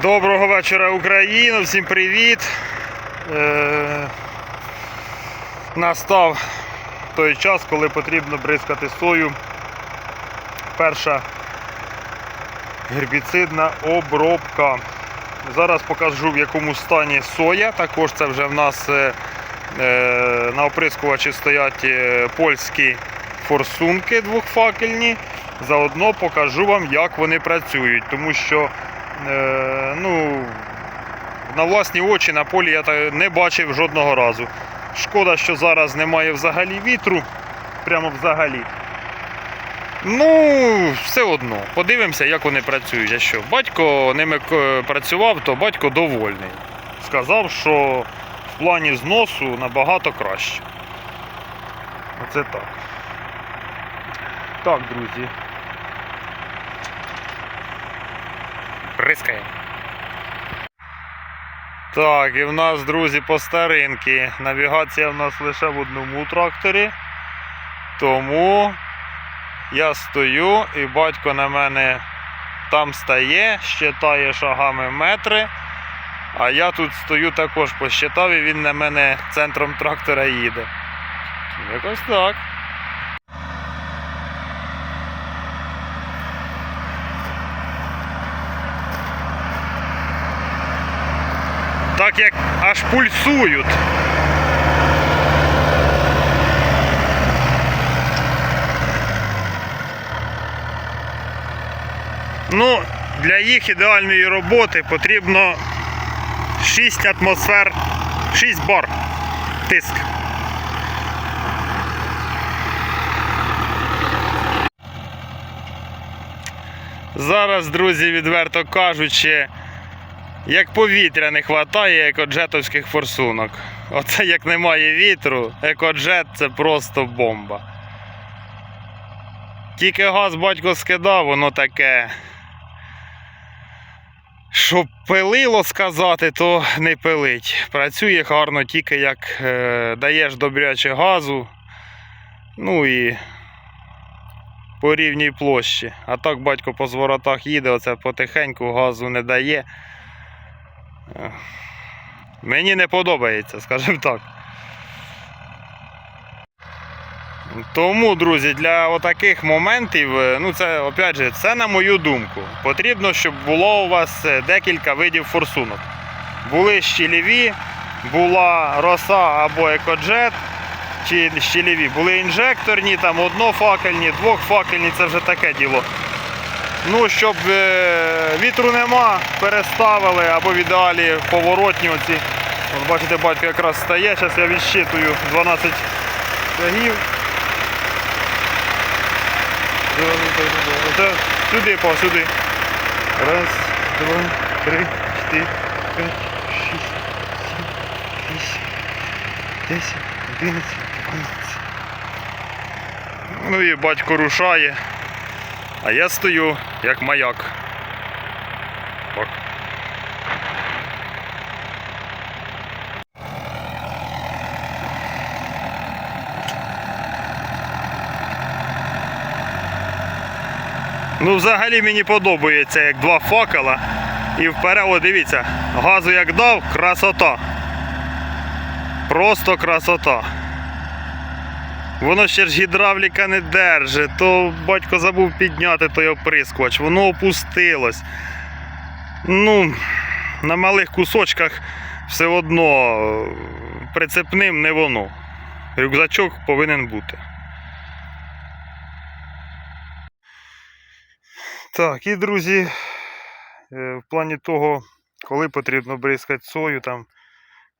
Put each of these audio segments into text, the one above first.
Доброго вечора, Україна! Всім привіт! Е, настав той час, коли потрібно бризкати сою. Перша гербіцидна обробка. Зараз покажу в якому стані соя. Також це вже в нас е, е, на оприскувачі стоять польські форсунки двохфакельні. Заодно покажу вам, як вони працюють, тому що ну, на власні очі на полі я не бачив жодного разу. Шкода, що зараз немає взагалі вітру. Прямо взагалі. Ну, все одно. Подивимося, як вони працюють. А що? Батько ними працював, то батько довольний. Сказав, що в плані зносу набагато краще. Оце так. Так, друзі. Прискаємо. Так, і в нас, друзі, по старинки. Навігація в нас лише в одному тракторі. Тому я стою і батько на мене там стає, щитає шагами метри. А я тут стою також посчитав і він на мене центром трактора їде. Якось так. Так як аж пульсують. Ну, для їх ідеальної роботи потрібно 6 атмосфер, 6 бар тиск. Зараз, друзі, відверто кажучи, як повітря не вистачає екоджетовських форсунок. Оце як немає вітру, екоджет це просто бомба. Тільки газ батько скидав, воно таке. Щоб пилило сказати, то не пилить. Працює гарно тільки як е, даєш добряче газу. Ну і по рівній площі. А так батько по зворотах їде, оце потихеньку газу не дає. Мені не подобається, скажімо так. Тому, друзі, для отаких моментів, е, ну це опять же, це на мою думку. Потрібно, щоб було у вас е, декілька видів форсунок. Були щіліві, була роса або екоджет, чи щіліві, були інжекторні, там однофакельні, двохфакельні, це вже таке діло. Ну, щоб е, вітру нема, переставили або в поворотні оці. От бачите, батько якраз стає, зараз я відщитую 12 шагів. Оце сюди, по сюди. Раз, два, три, чотири, п'ять, шість, сім, вісім, десять, одинадцять, дванадцять. Ну і батько рушає. А я стою як маяк. Ну, взагалі мені подобається як два факела. І вперед, о, дивіться, газу як дав, красота. Просто красота. Воно ще ж гідравліка не держить, то батько забув підняти той оприскувач, воно опустилось. Ну, на малих кусочках все одно е, прицепним не воно. Рюкзачок повинен бути. Так, і друзі, е, в плані того, коли потрібно бризкати сою, там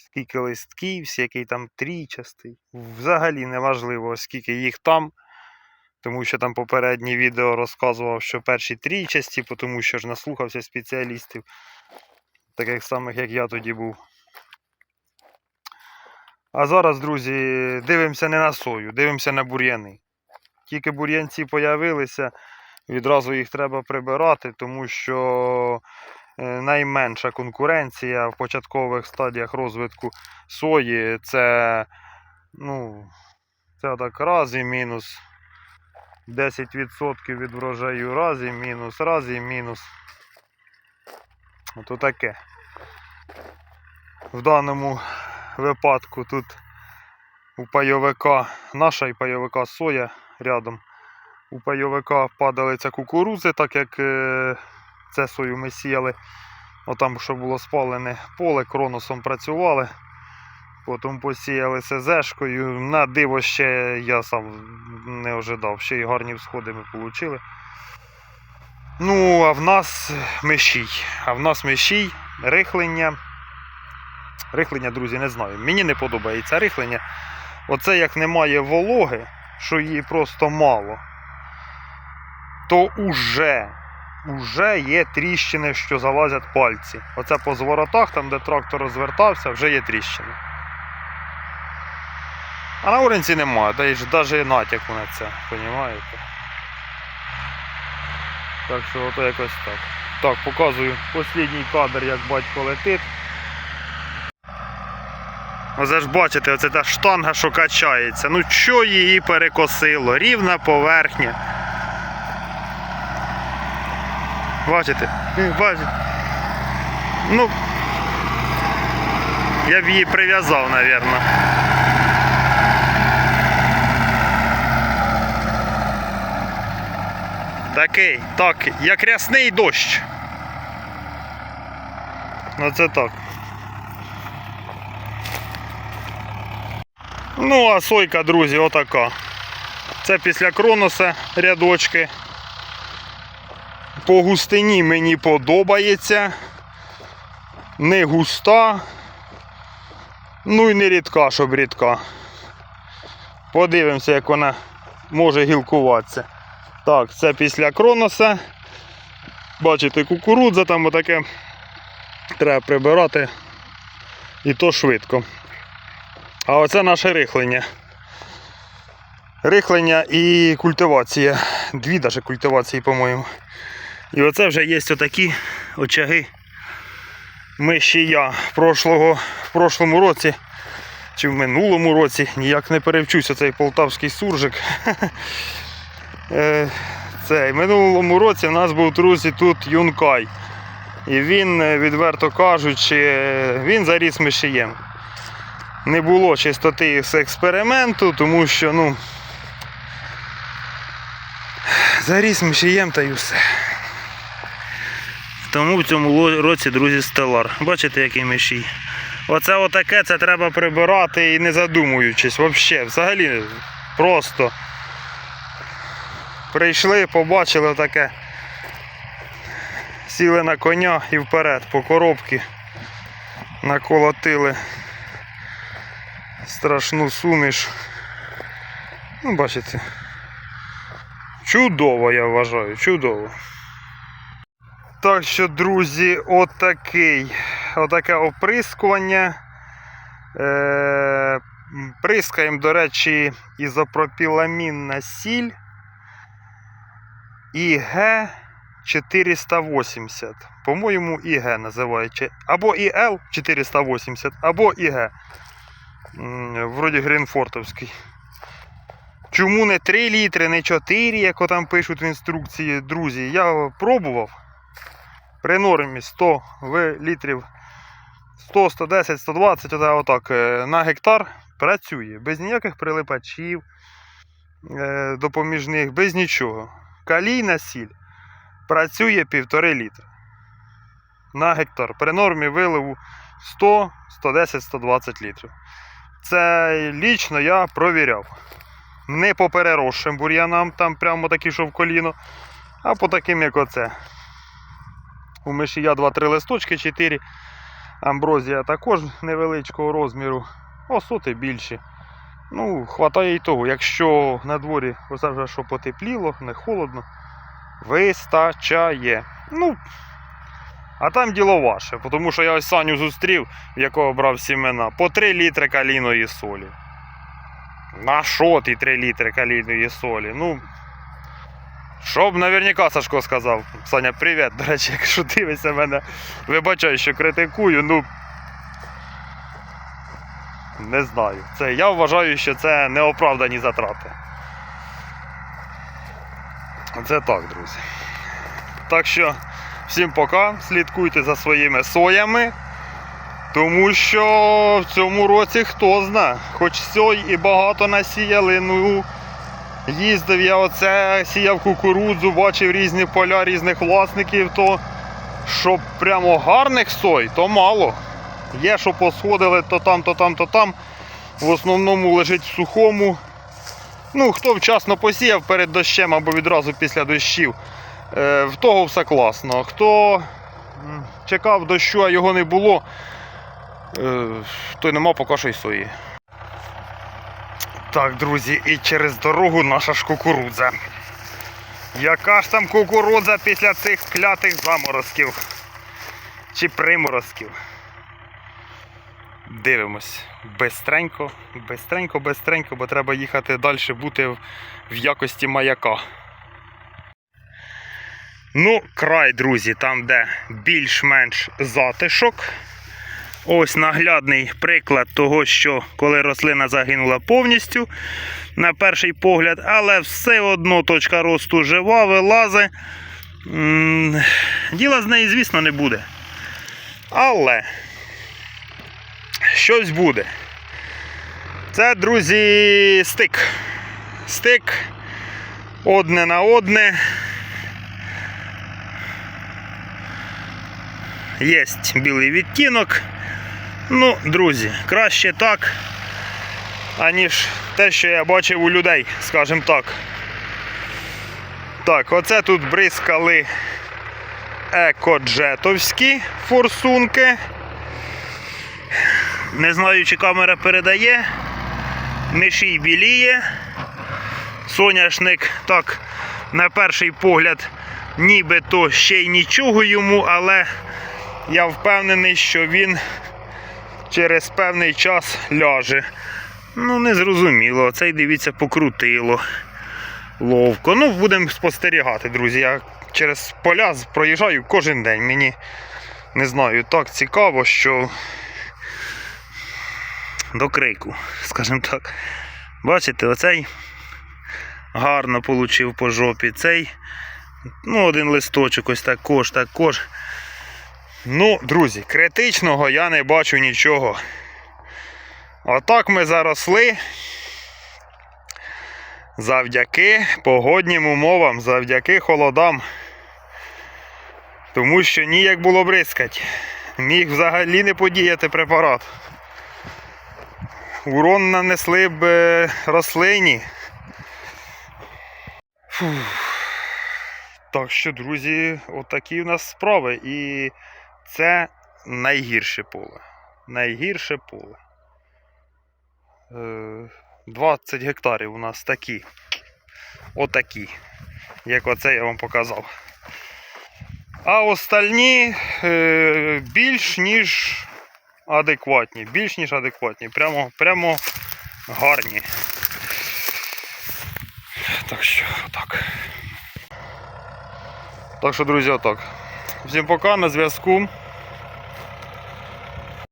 скільки листків, який там трійчастий. Взагалі не важливо, скільки їх там. Тому що там попереднє відео розказував, що перші трійчасті, тому що ж наслухався спеціалістів, таких самих, як я тоді був. А зараз, друзі, дивимося не на сою, дивимося на бур'яни. Тільки бур'янці появилися, відразу їх треба прибирати, тому що найменша конкуренція в початкових стадіях розвитку сої це, ну, це так раз і мінус. 10% від врожаю раз і мінус, раз і мінус. Ото таке. В даному випадку тут у пайовика, наша і пайовика соя рядом. У пайовика падалиця кукурузи, так як е, це сою ми сіяли. Отам, що було спалене поле, кроносом працювали. Потім посіяли СЗшкою. На диво ще я сам не ожидав, ще й гарні всходи ми отримали. Ну, а в нас мишій. А в нас мишій, рихлення. Рихлення, друзі, не знаю. Мені не подобається рихлення. Оце як немає вологи, що її просто мало, то уже, уже є тріщини, що залазять пальці. Оце по зворотах, там де трактор розвертався, вже є тріщини. А на оренці немає, навіть натяку на це, розумієте? Так що ото якось так. Так, показую останній кадр, як батько летить. Оце ж бачите, оце та штанга, що качається. Ну що її перекосило? Рівна поверхня. Бачите? Бачите? Ну. Я б її прив'язав, мабуть. Такий, так, як рясний дощ. Ну це так. Ну, а сойка, друзі, отака. Це після кроноса рядочки. По густині мені подобається. Не густа. Ну і не рідка, щоб рідка. Подивимося, як вона може гілкуватися. Так, це після кроноса. Бачите, кукурудза там отаке. Треба прибирати. І то швидко. А оце наше рихлення. Рихлення і культивація. Дві даже культивації, по-моєму. І оце вже є отакі очаги мишія прошлого, в прошлому році. Чи в минулому році ніяк не перевчуся цей полтавський суржик. Е, Цей, в минулому році в нас був друзі тут юнкай. І він, е, відверто кажучи, е, він заріс мишієм не було чистоти з експерименту, тому що, ну. Заріс мишієм та й все. Тому в цьому році, друзі, стелар. Бачите, який мишій. Оце отаке це треба прибирати і не задумуючись. Взагалі, взагалі просто. Прийшли, побачили отаке. Сіли на коня і вперед по коробки. Наколотили страшну суміш. Ну, бачите. Чудово, я вважаю, чудово. Так що, друзі, отакий, отаке оприскування. Е, прискаємо, до речі, ізопропіламінна сіль ІГ 480. По-моєму, ІГ називається. Або ІЛ 480, або ІГ. Вроді Грінфортовський. Чому не 3 літри, не 4, як там пишуть в інструкції, друзі? Я пробував. При нормі 100 ви- літрів 100, 110, 120 ота- отак, е, на гектар працює. Без ніяких прилипачів е, допоміжних, без нічого. Калійна сіль працює 1,5 літра на гектар. При нормі виливу 100, 110, 120 літрів. Це лічно я провіряв. Не по переросшим бур'янам, там прямо такі, що в коліно, а по таким, як оце. У мишія 2-3 листочки, 4. Амброзія також невеличкого розміру. Осоти більші. Ну, хватає і того. Якщо на дворі вже що потепліло, не холодно, вистачає. Ну, а там діло ваше, тому що я ось Саню зустрів, в якого брав сімена, по 3 літри калійної солі. На що ти 3 літри калійної солі? Ну. Щоб наверняка Сашко сказав. Саня, привіт, до речі, якщо дивишся мене, вибачай, що критикую, ну. Не знаю. Це, я вважаю, що це неоправдані затрати. Це так, друзі. Так що Всім пока. Слідкуйте за своїми соями. Тому що в цьому році хто зна, хоч сой і багато насіяли, ну їздив я оце, сіяв кукурудзу, бачив різні поля різних власників, то щоб прямо гарних сой, то мало. Є, що посходили то там, то там, то там. В основному лежить в сухому. Ну, хто вчасно посіяв перед дощем або відразу після дощів, е, в того все класно. Хто чекав дощу, а його не було, е, той нема поки що й сої. Так, друзі, і через дорогу наша ж кукурудза. Яка ж там кукурудза після цих клятих заморозків? Чи приморозків? Дивимось. Бестренько, бестренько, бестренько, бо треба їхати далі бути в якості маяка. Ну, край, друзі, там, де більш-менш затишок. Ось наглядний приклад того, що коли рослина загинула повністю, на перший погляд, але все одно точка росту жива, вилази. Діла з неї, звісно, не буде. Але щось буде. Це, друзі, стик. Стик одне на одне. Єсть білий відтінок. Ну, друзі, краще так, аніж те, що я бачив у людей, скажімо так. Так, оце тут бризкали екоджетовські форсунки. Не знаю, чи камера передає. Мишій біліє. Соняшник так, на перший погляд, нібито ще й нічого йому, але я впевнений, що він через певний час ляже. Ну, незрозуміло. Цей, дивіться, покрутило ловко. Ну, будемо спостерігати, друзі. Я через поля проїжджаю кожен день. Мені не знаю, так цікаво, що до крику, скажімо так. Бачите, оцей гарно получив по жопі. Цей, ну, один листочок, ось також, також. Ну, друзі, критичного я не бачу нічого. Отак ми заросли. Завдяки погоднім умовам, завдяки холодам. Тому що ніяк було бризкать. Міг взагалі не подіяти препарат. Урон нанесли б е, рослині. Фух. Так що, друзі, отакі в нас справи. І це найгірше поле. Найгірше поле. Е, 20 гектарів у нас такі. Отакі. Як оце я вам показав. А остальні е, більш ніж адекватні. Більш ніж адекватні. Прямо, прямо гарні. Так що, отак. Так що, друзі, отак. Всім пока, на зв'язку.